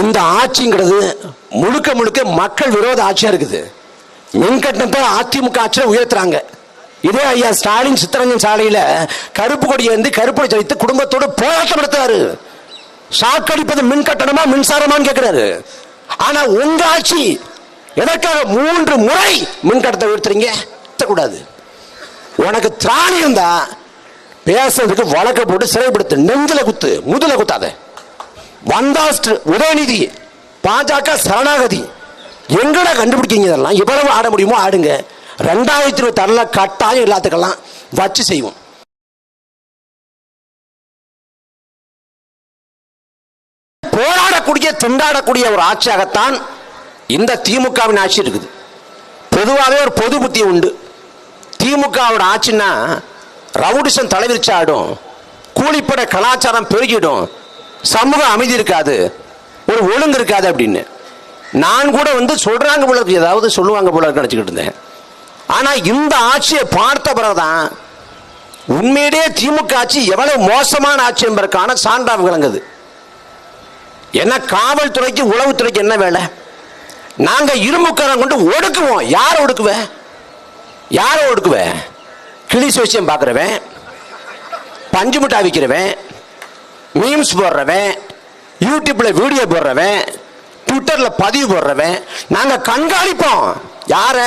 இந்த ஆட்சிங்கிறது முழுக்க முழுக்க மக்கள் விரோத ஆட்சியா இருக்குது. மின்கட்டணத்தை அதிமுக ஆட்சியில் உயர்த்துறாங்க. இதே ஐயா ஸ்டாலின் சித்தரஞ்சன் சாலையில கருப்பு கொடி ஏந்தி கருப்பு சரித்து குடும்பத்தோட போராட்டம் நடத்துறாரு. சாக்கடிப்பது மின் கட்டணமா மின்சாரமான்னு கேட்கிறாரு ஆனா உங்க ஆட்சி எதற்காக மூன்று முறை மின் கட்டணத்தை உயர்த்துறீங்க? கூடாது உனக்கு திராணி இருந்தா பேசுறதுக்கு வழக்க போட்டு சிறைப்படுத்து நெஞ்சில குத்து முதுல குத்தாத. வந்தாஸ்ட் உதயநிதி பாஜக சரணாகதி. எங்கடா கண்டுபிடிக்கீங்க இதெல்லாம்? எவ்வளவு ஆட முடியுமோ ஆடுங்க. ரெண்டாயிரத்தி இருபத்தி ஆறுல கட்டாயம் எல்லாத்துக்கெல்லாம் வச்சு செய்வோம். போராடக்கூடிய திண்டாடக்கூடிய ஒரு ஆட்சியாகத்தான் இந்த திமுகவின் ஆட்சி இருக்குது. பொதுவாகவே ஒரு பொது புத்தி உண்டு. திமுகவோட ஆட்சின்னா ரவுடிசம் தலைவிரிச்சாடும் கூலிப்பட கலாச்சாரம் பெருகிடும். சமூகம் அமைதி இருக்காது. ஒரு ஒழுங்கு இருக்காது அப்படின்னு. நான் கூட வந்து சொல்கிறாங்க போல இருக்கு, ஏதாவது சொல்லுவாங்க போல இருக்கு நினச்சிக்கிட்டு இருந்தேன். ஆனால் இந்த ஆட்சியை பார்த்த பிறகுதான் உண்மையிலேயே திமுக ஆட்சி எவ்வளவு மோசமான ஆட்சி என்பதற்கான சான்றாக விளங்குது. என்ன காவல்துறைக்கு உளவுத்துறைக்கு என்ன வேலை? நாங்கள் இரும்புக்காரன் கொண்டு ஒடுக்குவோம். யார் ஒடுக்குவேன் யாரை ஒடுக்குவேன் கிளி விஷயம் பார்க்குறவன் பஞ்சு முட்டா விற்கிறவன் மீம்ஸ் போடுறவன் யூடியூப்ல வீடியோ போடுறவன் ட்விட்டர்ல பதிவு போடுறவன் நாங்க கண்காணிப்போம். யார?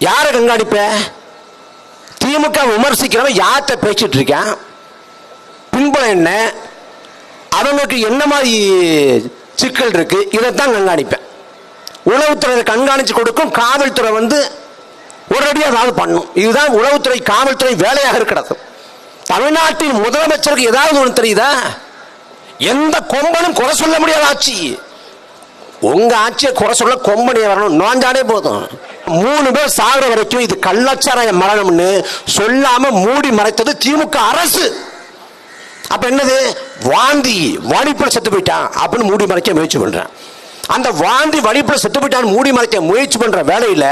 யார கண்காணிப்ப? திமுக விமர்சிக்கிறவன் யார்கிட்ட பேசிட்டு இருக்கேன்? பின்புலம் என்ன? அவங்களுக்கு என்ன மாதிரி சிக்கல் இருக்கு? இதைத்தான் கண்காணிப்பேன். உளவுத்துறை கண்காணிச்சு கொடுக்கும் காவல்துறை வந்து உடனடியாக ஏதாவது பண்ணும். இதுதான் உளவுத்துறை காவல்துறை வேலையாக இருக்கிறது. தமிழ்நாட்டின் முதலமைச்சருக்கு ஏதாவது ஒன்று தெரியுதா? எந்த கொம்பனும் குறை சொல்ல முடியாத ஆட்சி. உங்க ஆட்சியை குறை சொல்ல கொம்பனி வரணும். நோஞ்சாடே போதும். மூணு பேர் சாகுற வரைக்கும் இது கள்ளச்சாராய மரணம்னு சொல்லாம மூடி மறைத்தது திமுக அரசு. அப்ப என்னது? வாந்தி வடிப்புல செத்து போயிட்டான் அப்படின்னு மூடி மறைக்க முயற்சி பண்றேன் அந்த வாந்தி வடிப்புல செத்து போயிட்டான்னு மூடி மறைக்க முயற்சி பண்ற வேலையில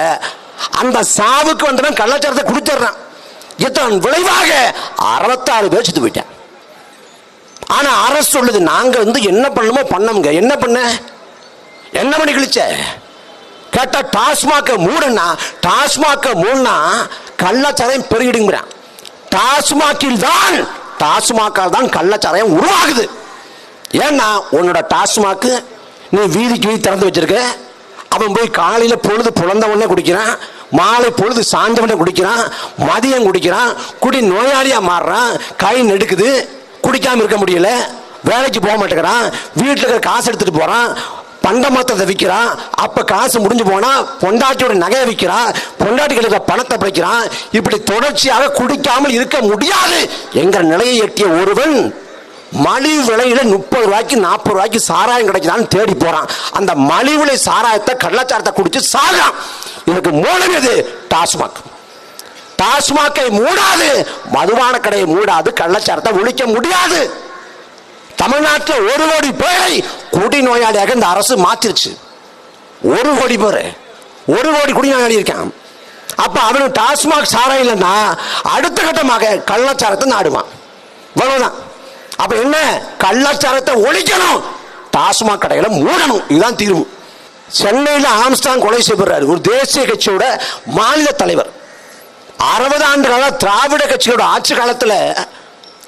அந்த சாவுக்கு வந்தவன் கள்ளச்சாரத்தை குடிச்சிடுறான். இதன் விளைவாக அறுபத்தாறு பேர் செத்து போயிட்டேன். ஆனா அரசு சொல்லுது நாங்க வந்து என்ன பண்ணணுமோ பண்ணோங்க என்ன பண்ண? என்ன பண்ணி கிழிச்ச? கேட்டால் டாஸ்மாக மூடனா டாஸ்மாக மூடனா கள்ளச்சாராயம் பெருகிடுங்கிறான் டாஸ்மாகில் தான் டாஸ்மாக்கால் தான் கள்ளச்சாராயம் உருவாகுது. ஏன்னா உன்னோட டாஸ்மாக்கு நீ வீதிக்கு வீதி திறந்து வச்சிருக்க. அவன் போய் காலையில் பொழுது புலந்த உடனே குடிக்கிறான். மாலை பொழுது சாய்ந்த குடிக்கிறான் மதியம் குடிக்கிறான் குடி நோயாளியா மாறுறான் கை நெடுக்குது குடிக்காம இருக்க முடியல வேலைக்கு போக மாட்டேங்கிறான் வீட்டில் இருக்கிற காசு எடுத்துட்டு போறான் பண்டமத்தத்தை விற்கிறான் அப்ப காசு முடிஞ்சு போனா பொண்டாட்டியோட நகையை விற்கிறான் பொண்டாட்டிகளுக்கு பணத்தை படைக்கிறான் இப்படி தொடர்ச்சியாக குடிக்காமல் இருக்க முடியாது என்கிற நிலையை எட்டிய ஒருவன் மலிவு விலையில முப்பது ரூபாய்க்கு நாற்பது ரூபாய்க்கு சாராயம் கிடைக்குதான்னு தேடி போறான். அந்த மலிவு விலை சாராயத்தை கள்ளச்சாரத்தை குடிச்சு சாகிறான். இதுக்கு மூலம் எது டாஸ்மாக். டாஸ்மாக்கை மூடாது மதுபான கடையை மூடாது கள்ளச்சாரத்தை ஒழிக்க முடியாது. தமிழ்நாட்டில் ஒரு கோடி பேரை குடி நோயாளியாக இந்த அரசு மாத்திருச்சு ஒரு கோடி பேர். ஒரு கோடி குடி நோயாளி இருக்கான். அப்ப அவனு டாஸ்மாக் சாரம் இல்லைன்னா அடுத்த கட்டமாக கள்ளச்சாரத்தை நாடுவான். இவ்வளவுதான். அப்ப என்ன? கள்ளச்சாரத்தை ஒழிக்கணும். டாஸ்மாக் கடைகளை மூடணும். இதுதான் தீர்வு. சென்னையில் ஆம்ஸ்டாங் கொலை செய்யப்படுறாரு. ஒரு தேசிய கட்சியோட மாநில தலைவர். அறுபது ஆண்டு கால திராவிட கட்சியோட ஆட்சி காலத்தில்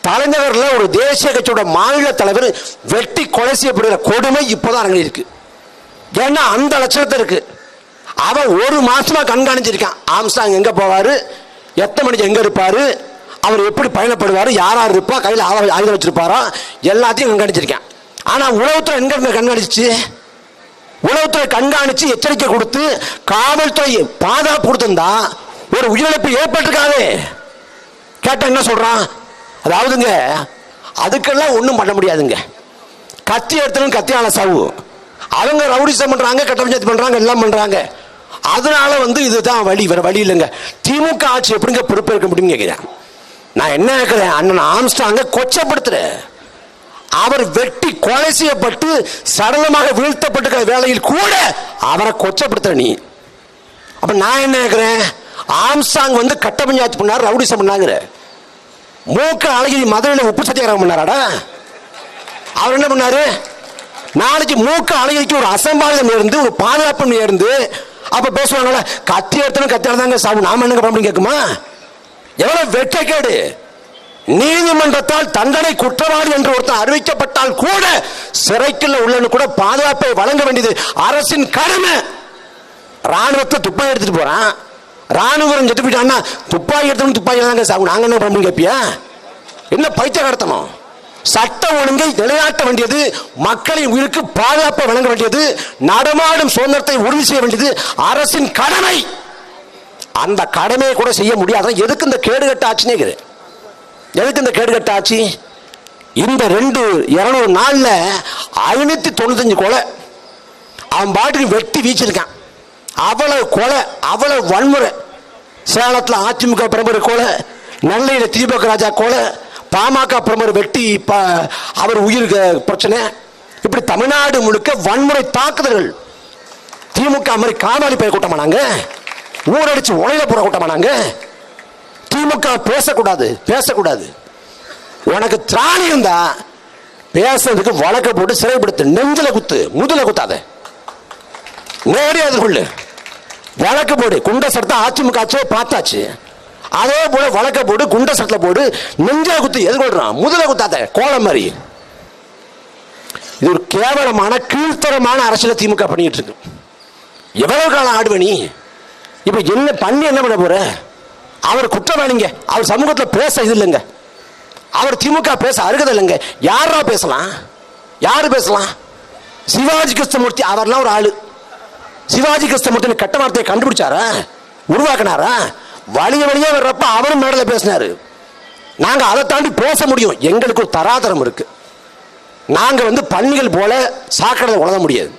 தலைநகரில் ஒரு தேசிய கட்சியோட மாநில தலைவர் வெட்டி கொலை செய்யப்படுகிற கொடுமை இப்போதான் அரங்கில் ஏன்னா அந்த லட்சணத்தை இருக்கு. அவன் ஒரு மாசமா கண்காணிச்சிருக்கான். ஆம்ஸ்டாங் எங்க போவாரு? எத்தனை மணிக்கு எங்க இருப்பாரு? அவர் எப்படி பயணப்படுவார்? யார் யார் இருப்பா? கையில் ஆயுதம் ஆயுதம் வச்சிருப்பாரா? எல்லாத்தையும் கண்காணிச்சிருக்கான். ஆனால் உலகத்தில் எங்க கண்காணிச்சு உளவுத்துறை கண்காணிச்சு எச்சரிக்கை கொடுத்து காவல்துறை பாதுகாப்பு கொடுத்திருந்தா ஒரு உயிரிழப்பு ஏற்பட்டிருக்காது. கேட்ட என்ன சொல்றான்? அதாவதுங்க அதுக்கெல்லாம் ஒன்றும் பண்ண முடியாதுங்க. கத்தி எடுத்தாலும் கத்தியால சவு அவங்க ரவுடிசம் பண்ணுறாங்க கட்ட பஞ்சாயத்து பண்ணுறாங்க எல்லாம் பண்ணுறாங்க அதனால வந்து இதுதான் வழி வேற வழி இல்லைங்க. திமுக ஆட்சி எப்படிங்க பொறுப்பேற்க முடியும்னு கேட்குறேன் நான் என்ன கேட்குறேன் அண்ணன் ஆம்ஸ்டாங்க கொச்சப்படுத்துறேன். அவர் வெட்டி கொலை செய்யப்பட்டு சடலமாக வீழ்த்தப்பட்டிருக்கிற வேலையில் கூட அவரை கொச்சப்படுத்துற நீ. அப்ப நான் என்ன நினைக்கிறேன் ஆம்சாங் வந்து கட்ட பஞ்சாயத்து பண்ணாரு ரவுடிசம் பண்ணாங்கிற. மூக்க அழகிரி மதுரையில் உப்பு சத்தியாகிரகம் பண்ணாராடா? அவர் என்ன பண்ணாரு? நாளைக்கு மூக்க அழகிரிக்கு ஒரு அசம்பாவிதம் இருந்து ஒரு பாதுகாப்பு இருந்து அப்ப பேசுவாங்களா கத்தி எடுத்தனும் கத்தி தாங்க சாப்பிடும் நாம என்ன பண்ண முடியும் கேட்குமா? எவ்வளவு வெட்கக்கேடு. நீதிமன்றத்தால் தண்டனை குற்றவாளி என்று ஒருத்தன் அறிவிக்கப்பட்டால் கூட சிறைக்குள்ள உள்ளனு கூட பாதுகாப்பை வழங்க வேண்டியது அரசின் கடமை. ராணுவத்தை துப்பாக்கி எடுத்துட்டு போறான். ராணுவம் செத்து போயிட்டான்னா துப்பாக்கி எடுத்தவன் துப்பாக்கி தாங்க சாகும் நாங்க என்ன பண்ண முடியும் கேப்பியா? என்ன பைத்திய கடத்தணும் சட்ட ஒழுங்கை நிலையாட்ட வேண்டியது மக்களின் உயிருக்கு பாதுகாப்பை வழங்க வேண்டியது நடமாடும் சுதந்திரத்தை உறுதி செய்ய வேண்டியது அரசின் கடமை. அந்த கடமையை கூட செய்ய முடியாத. எதுக்கு இந்த கேடுகட்ட ஆச்சுனே எதுக்கு இந்த கேடுகட்ட ஆட்சி இந்த ரெண்டு இருநூறு நாளில் ஐநூற்றி தொண்ணூத்தஞ்சு கொலை. அவன் பாட்டுக்கு வெட்டி வீச்சிருக்கான். அவ்வளவு கொலை அவ்வளவு வன்முறை. சேலத்தில் அதிமுக பிரமுகர் கொலை நெல்லையில் திமுக ராஜா கொலை பாமக பிரமுகர் வெட்டி அவர் உயிருக்கு பிரச்சனை. இப்படி தமிழ்நாடு முழுக்க வன்முறை தாக்குதல்கள். திமுக மாதிரி காமாளி பெயர் கூட்டமானாங்க ஊரடிச்சு உலையில போற கூட்டமானாங்க திமுக பேசக்கூடாது பேசக்கூடாது. உனக்கு திராணி இருந்தா பேசுறதுக்கு வழக்க போட்டு சிறைப்படுத்து நெஞ்சில குத்து முதுல குத்தாத. நேரடி அதுக்குள்ள வழக்கு போடு குண்ட சட்டத்தை அதிமுக ஆச்சோ பார்த்தாச்சு. அதே போல வழக்க போடு குண்ட சட்டத்தில் போடு நெஞ்சில குத்து எதிர்கொள்றான் முதல குத்தாத கோலம் மாதிரி. இது ஒரு கேவலமான கீழ்த்தரமான அரசியலை திமுக பண்ணிட்டு இருக்கு. எவ்வளவு காலம் ஆடுவணி இப்ப என்ன பண்ணி என்ன பண்ண போற? அவர் குற்றவாளிங்க. அவர் சமூகத்தில் பேச இது இல்லைங்க அவர் திமுக பேச அருகதை இல்லைங்க யாரா பேசலாம்? யார் பேசலாம்? சிவாஜி கிருஷ்ணமூர்த்தி அவர்லாம் ஒரு ஆளு. சிவாஜி கிருஷ்ணமூர்த்தி கெட்ட வார்த்தையை கண்டுபிடிச்சாரா? உருவாக்குனாரா? வழிய வழியாக வர்றப்ப அவரும் மேடல பேசினாரு. நாங்கள் அதை தாண்டி பேச முடியும். எங்களுக்கு ஒரு தராதரம் இருக்கு. நாங்கள் வந்து பன்னிகள் போல சாக்கடை உணர முடியாது.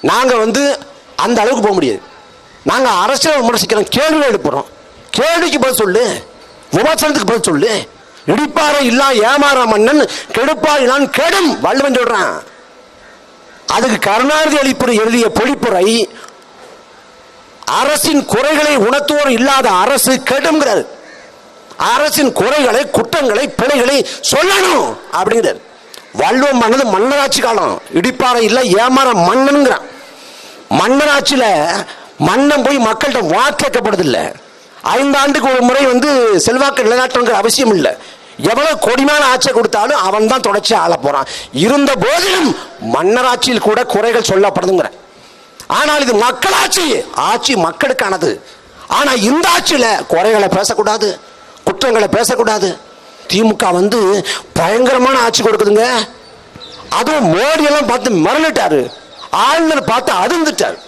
நாங்கள் வந்து அந்த அளவுக்கு போக முடியாது. நாங்கள் அரசியல் விமர்சிக்கிறோம் கேள்விகள் எழுப்புறோம். கேள்விக்கு பதில் சொல்லு. விமர்சனத்துக்கு பதில் சொல்லு. இடிப்பாறை இல்லா ஏமாற மன்னன் கெடுப்பார் இல்லான் கெடும் வள்ளுவன் சொல்றான். அதுக்கு கருணாநிதி அளிப்பு எழுதிய பொழிப்புரை அரசின் குறைகளை உணர்த்துவோர் இல்லாத அரசு கெடுங்கிறார் அரசின் குறைகளை குற்றங்களை பிழைகளை சொல்லணும் அப்படிங்கிறார். வள்ளுவம் பண்ணது மன்னராட்சி காலம். இடிப்பாறை இல்லை ஏமாற மன்னனுங்கிறான். மன்னராட்சியில மன்னன் போய் மக்கள்கிட்ட வாக்கேக்கப்படுதில்லை ஐந்தாண்டுக்கு ஒரு முறை வந்து செல்வாக்கு நிலைநாட்டங்கிற அவசியம் இல்லை. எவ்வளவு கொடிமான ஆட்சியை கொடுத்தாலும் அவன் தான் தொடர்ச்சி ஆள போறான். இருந்த போதிலும் மன்னராட்சியில் கூட குறைகள் சொல்லப்படுதுங்கிற. ஆனால் இது மக்களாட்சி. ஆட்சி மக்களுக்கானது. ஆனா இந்த ஆட்சியில குறைகளை பேசக்கூடாது குற்றங்களை பேசக்கூடாது. திமுக வந்து பயங்கரமான ஆட்சி கொடுக்குதுங்க. அதுவும் மோடி எல்லாம் பார்த்து மிரண்டுட்டாரு. ஆளுநர் பார்த்து அதிர்ந்துட்டார்.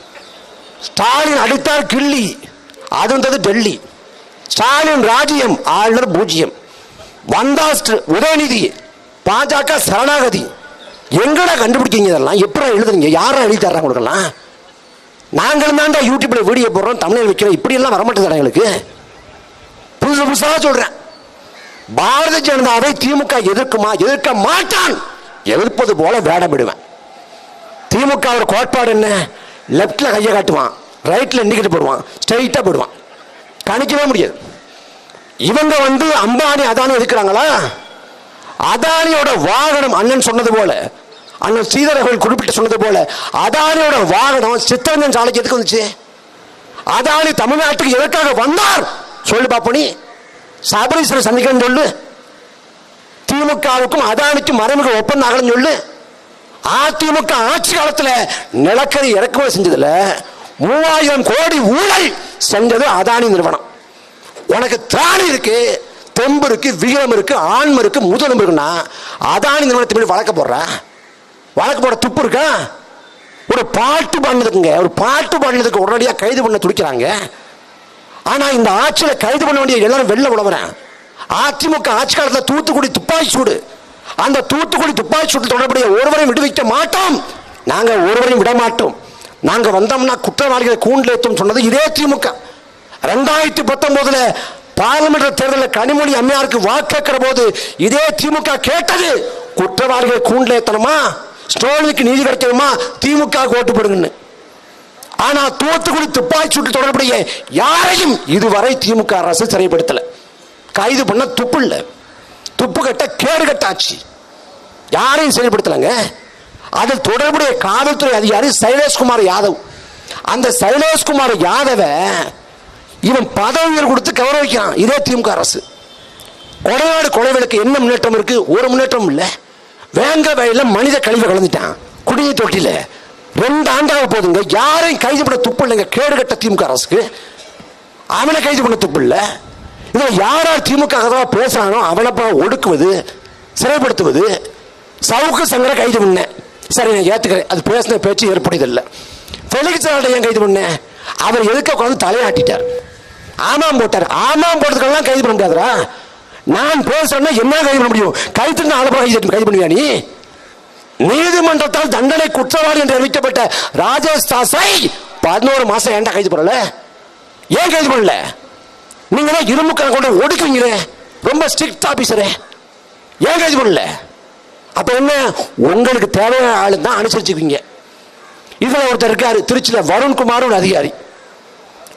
ஸ்டாலின் அடித்தார் கிள்ளி. அதிர்ந்தது டெல்லி. ஸ்டாலின் ராஜ்யம் ஆளுநர் பூஜ்ஜியம் வந்தா உதயநிதி பாஜக சரணாகதி. எங்கடா கண்டுபிடிக்கீங்க இதெல்லாம்? எப்படி எழுதுறீங்க? யாரா எழுதி தர்றாங்க கொடுக்கலாம் நாங்களும் தான்டா யூடியூப்ல வீடியோ போடுறோம் தமிழில் வைக்கிறோம். இப்படியெல்லாம் எல்லாம் எங்களுக்கு? புதுசு புதுசாக சொல்கிறேன் பாரதிய ஜனதாவை திமுக எதிர்க்குமா? எதிர்க்க மாட்டான். எதிர்ப்பது போல வேடமிடுவேன் திமுக ஒரு கோட்பாடு என்ன? லெப்ட்ல கையை காட்டுவான். ரைட்டில் இண்டிகேட் போடுவான். ஸ்ட்ரைட்டாக போடுவான். கணிக்கவே முடியாது. இவங்க வந்து அம்பானி அதானி எதுக்குறாங்களா? அதானியோட வாகனம் அண்ணன் சொன்னது போல அண்ணன் ஸ்ரீதரர்கள் குறிப்பிட்டு சொன்னது போல அதானியோட வாகனம் சித்தரஞ்சன் சாலைக்கு எதுக்கு வந்துச்சு? அதானி தமிழ்நாட்டுக்கு எதற்காக வந்தார்? சொல்லு பாப்பனி. சபரீஸ்வரர் சந்திக்கணும் சொல்லு. திமுகவுக்கும் அதானிக்கும் மறைமுக ஒப்பந்தம் ஆகலன்னு சொல்லு. அதிமுக ஆட்சி காலத்தில் நிலக்கரி இறக்குமதி செஞ்சதில்லை மூவாயிரம் கோடி ஊழல் செஞ்சது அதானி நிறுவனம். உனக்கு திராணி இருக்கு தெம்பு இருக்கு வீரம் இருக்கு ஆண்மை இருக்கு முதலும் இருக்குன்னா அதானி நிறுவனத்தை மேல வழக்க போடுற? வழக்கு போட துப்பு இருக்கா? ஒரு பாட்டு பண்ணதுக்குங்க ஒரு பாட்டு பண்ணதுக்கு உடனடியாக கைது பண்ண துடிக்கிறாங்க. ஆனால் இந்த ஆட்சியில் கைது பண்ண வேண்டிய எல்லாரும் வெளில உழவுறேன். அதிமுக ஆட்சி காலத்தில் தூத்துக்குடி துப்பாக்கி சூடு. அந்த தூத்துக்குடி துப்பாக்கி சூட்டில் தொடர்புடைய ஒருவரையும் விடுவிக்க மாட்டோம். நாங்கள் ஒருவரையும் விட மாட்டோம். நாங்க வந்தோம்னா குற்றவாளிகளை கூண்டில் ஏற்றும் சொன்னது இதே திமுக. ரெண்டாயிரத்தி பத்தொன்பதுல பார்லிமெண்ட் தேர்தலில் கனிமொழி அம்மையாருக்கு வாக்கேற்கிற போது இதே திமுக கேட்டது. குற்றவாளிகளை கூண்டில் ஏத்தணுமா? ஸ்டோனுக்கு நீதி கிடைக்கணுமா? திமுக ஓட்டு போடுங்கன்னு. ஆனா தூத்துக்குடி துப்பாக்கி சுட்டு தொடர்புடைய யாரையும் இதுவரை திமுக அரசு சிறைப்படுத்தல. கைது பண்ண துப்பு இல்லை. துப்பு கட்ட கேடு கட்ட ஆட்சி யாரையும் சிறைப்படுத்தலைங்க? அதில் தொடர்புடைய காவல்துறை அதிகாரி சைலேஷ்குமார் யாதவ். அந்த சைலேஷ்குமார் யாதவை இவன் பதவியில் கொடுத்து கௌரவிக்கிறான். இதே திமுக அரசு. கொடைநாடு கொலை விளக்கு என்ன முன்னேற்றம் இருக்கு? ஒரு முன்னேற்றம் இல்லை. வேங்க வயலில் மனித கழிவு கலந்துட்டான். குடியை தொட்டில ரெண்டு ஆண்டாக போதுங்க. யாரையும் கைது பண்ண துப்பு இல்லைங்க. கேடு கட்ட திமுக அரசுக்கு. அவனை கைது பண்ண துப்பு இல்லை. இதில் யார் யார் திமுக தான் பேசுறானோ அவனை ஒடுக்குவது சிறைப்படுத்துவது சவுக்கு சங்கரை கைது பண்ணேன். சரி நான் ஏற்றுக்கிறேன் அது பேசின பேச்சு ஏற்படுதில்லை ஃபெலிக்ஸ் ஏன் கைது பண்ணேன் அவர் எதுக்க கொண்டு தலையாட்டிட்டார். ஆமாம் போட்டார். ஆமாம் போட்டதுக்கெல்லாம் கைது பண்ண முடியாதுடா. நான் பேசுறேன்னா என்ன கைது பண்ண முடியும்? கைது ஆளை கைது கைது பண்ணுவியா நீ? நீதிமன்றத்தால் தண்டனை குற்றவாளி என்று அறிவிக்கப்பட்ட ராஜேஷ் தாசை பதினோரு மாசம் ஏன்டா கைது பண்ணல? ஏன் கைது பண்ணல? நீங்க தான் இரும்பு கொண்டு ஒடுக்குவீங்களே. ரொம்ப ஸ்ட்ரிக்ட் ஆபீசரே ஏன் கைது பண்ணல? அப்போ என்ன? உங்களுக்கு தேவையான ஆளு தான் அனுசரிச்சுக்குவீங்க. இதில் ஒருத்தர் இருக்கார் திருச்சியில் வருண்குமார் ஒரு அதிகாரி.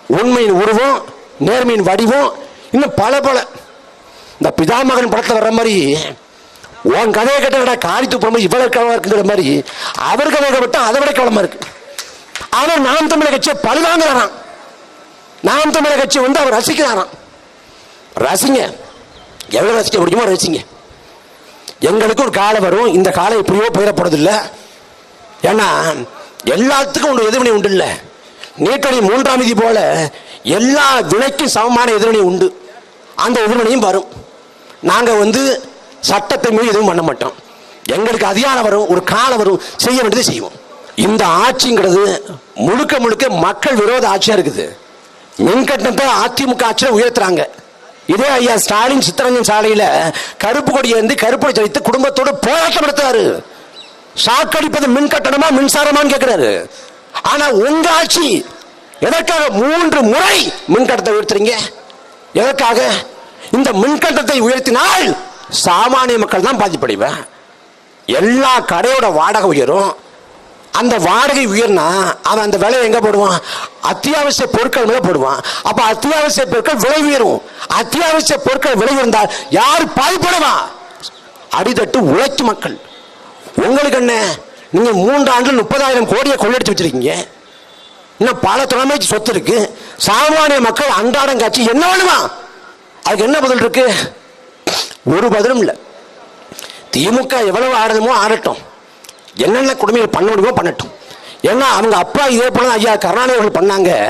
உண்மையின் உருவம் நேர்மையின் வடிவம் இன்னும் பல பல. இந்த பிதாமகன் படத்தில் வர்ற மாதிரி உன் கதையை கேட்ட காரி துப்புற இவ்வளவு கவலை இருக்குங்கிற மாதிரி அவர் கதையை விட்டா அதை விட கவலமா இருக்கு. அவர் நாம் தமிழர் கட்சியை பழுதாங்கிறாராம். நாம் தமிழர் கட்சி வந்து அவர் ரசிக்கிறாராம். ரசிங்க. எவ்வளோ ரசிக்க முடியுமோ ரசிங்க. எங்களுக்கு ஒரு காலம் வரும். இந்த காலம் எப்படியோ போயிடப்படுறதில்லை ஏன்னா எல்லாத்துக்கும் ஒரு எதிர்வினை உண்டு இல்லை நேற்றடி மூன்றாம் விதி போல எல்லா வினைக்கும் சமமான எதிர்வினை உண்டு. அந்த எதிர்வினையும் வரும். நாங்கள் வந்து சட்டத்தை மீறி எதுவும் பண்ண மாட்டோம். எங்களுக்கு அதிகாரம் வரும் ஒரு காலம் வரும் செய்ய வேண்டியதை செய்வோம். இந்த ஆட்சிங்கிறது முழுக்க முழுக்க மக்கள் விரோத ஆட்சியாக இருக்குது. மின்கட்டணத்தை அதிமுக ஆட்சியில் உயர்த்துறாங்க. இதே ஐயா ஸ்டாலின் சித்தரஞ்சன் சாலையில் கருப்பு கொடியை வந்து கருப்பொடி கொடி குடும்பத்தோடு போராட்டம் நடத்துறாரு. சாக்கடிப்பது மின் கட்டணமா மின்சாரமான்னு கேட்கிறாரு ஆனா உங்க ஆட்சி எதற்காக மூன்று முறை மின்கட்டத்தை உயர்த்துறீங்க? எதற்காக? இந்த மின் கட்டணத்தை உயர்த்தினால் சாமானிய மக்கள் தான் பாதிப்படைவேன் எல்லா கடையோட வாடகை உயரும். அந்த வாடகை உயர்னா அவன் அந்த விலை எங்க போடுவான்? அத்தியாவசிய பொருட்கள் மேல போடுவான். அப்ப அத்தியாவசிய பொருட்கள் விலை உயரும். அத்தியாவசிய பொருட்கள் விலை உயர்ந்தால் யார் பாதிப்படுவா அடித்தட்டு உழைக்கும் மக்கள். உங்களுக்கு என்ன? நீங்க மூன்று ஆண்டு முப்பதாயிரம் கோடியை கொள்ளடிச்சு வச்சிருக்கீங்க. இன்னும் பல தலைமை சொத்து இருக்கு. சாமானிய மக்கள் அன்றாடம் காட்சி என்ன வேணுமா? அதுக்கு என்ன பதில் இருக்கு? ஒரு பதிலும் இல்லை. திமுக எவ்வளவு ஆடணுமோ ஆடட்டும். என்னென்ன கொடுமைகள் பண்ண முடியுமோ பண்ணட்டும். ஏன்னா அவங்க அப்பா இதே போல ஐயா கருணாநிதி அவர்கள் பண்ணாங்க.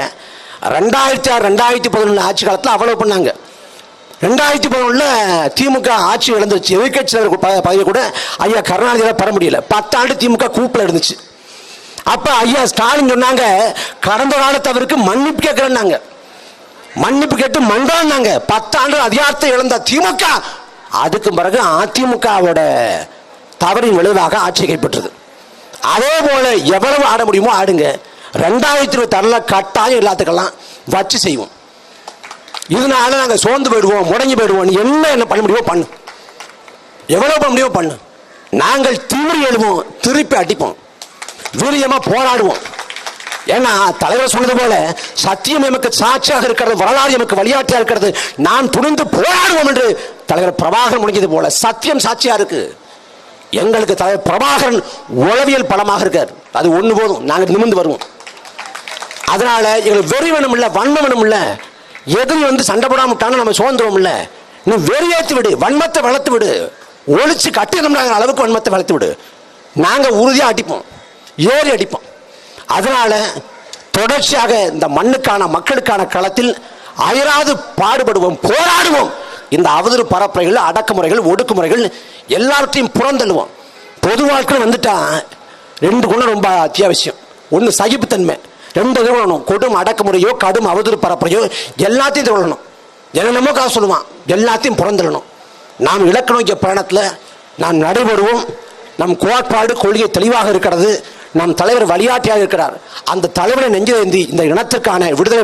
ரெண்டாயிரத்தி ஆறு ரெண்டாயிரத்தி பதினொன்று ஆட்சி காலத்தில் அவ்வளோ பண்ணாங்க. ரெண்டாயிரத்தி பதினொன்றில் திமுக ஆட்சி இழந்துருச்சு எதிர்கட்சி தலைவர் ப- பதவி கூட ஐயா கருணாநிதியால் பெற முடியல. பத்தாண்டு திமுக கூப்பில் இருந்துச்சு. அப்போ ஐயா ஸ்டாலின் சொன்னாங்க கடந்த காலத்தவருக்கு மன்னிப்பு கேட்குறேன்னாங்க மன்னிப்பு கேட்டு மண்டாங்க பத்தாண்டு அதிகாரத்தை இழந்த திமுக. அதுக்கு பிறகு அதிமுகவோட தவறின் விளைவாக ஆட்சியை பெற்றது அதே போல எவ்வளவு ஆட முடியுமோ ஆடுங்க. ரெண்டாயிரத்தி இருபது ஆறுல கட்டாயம் எல்லாத்துக்கெல்லாம் வச்சு செய்வோம். இதனால நாங்கள் சோர்ந்து போயிடுவோம் முடங்கி போயிடுவோம். என்ன என்ன பண்ண முடியுமோ பண்ணு. எவ்வளவு பண்ண முடியுமோ பண்ணு. நாங்கள் திமிரி எழுவோம் திருப்பி அடிப்போம். வீரியமா போராடுவோம். ஏன்னா தலைவர் சொன்னது போல சத்தியம் எமக்கு சாட்சியாக இருக்கிறது வரலாறு எமக்கு வழியாட்டியாக இருக்கிறது. நான் துணிந்து போராடுவோம் என்று தலைவர் பிரபாகம் முடிஞ்சது போல சத்தியம் சாட்சியா இருக்கு. எங்களுக்கு தலைவர் பிரபாகரன் உளவியல் பலமாக இருக்கார். அது ஒன்று போதும். நாங்கள் நிமிர்ந்து வருவோம். அதனால எங்களுக்கு வெறி வேணும் இல்லை வன்மம் வேணும் இல்லை. எதிரி வந்து சண்டை போடாம நம்ம சுதந்திரம் இல்லை. நீ வெறியேற்றி விடு வன்மத்தை வளர்த்து விடு. ஒழிச்சு கட்டிடணும் அளவுக்கு வன்மத்தை வளர்த்து விடு. நாங்கள் உறுதியாக அடிப்போம். ஏறி அடிப்போம். அதனால தொடர்ச்சியாக இந்த மண்ணுக்கான மக்களுக்கான களத்தில் அயராது பாடுபடுவோம் போராடுவோம். இந்த அவதூறு பரப்புரைகள் அடக்குமுறைகள் ஒடுக்குமுறைகள் எல்லாத்தையும் புறந்தள்ளுவோம். பொது வாழ்க்கையில் வந்துட்டா ரெண்டு குணம் ரொம்ப அத்தியாவசியம். ஒன்று சகிப்புத்தன்மை ரெண்டு இது கொடும் அடக்குமுறையோ கடும் அவதூறு பரப்புரையோ எல்லாத்தையும் தொழணும் என்னென்னமோ காசு சொல்லுவான். எல்லாத்தையும் புறந்தள்ளணும். நாம் இலக்கு நோக்கிய பயணத்தில் நாம் நடைபெறுவோம். நம் கோட்பாடு கொள்கை தெளிவாக இருக்கிறது. நம் தலைவர் வழிகாட்டியாக இருக்கிறார். அந்த தலைவரை நெஞ்சு இந்த இனத்திற்கான விடுதலை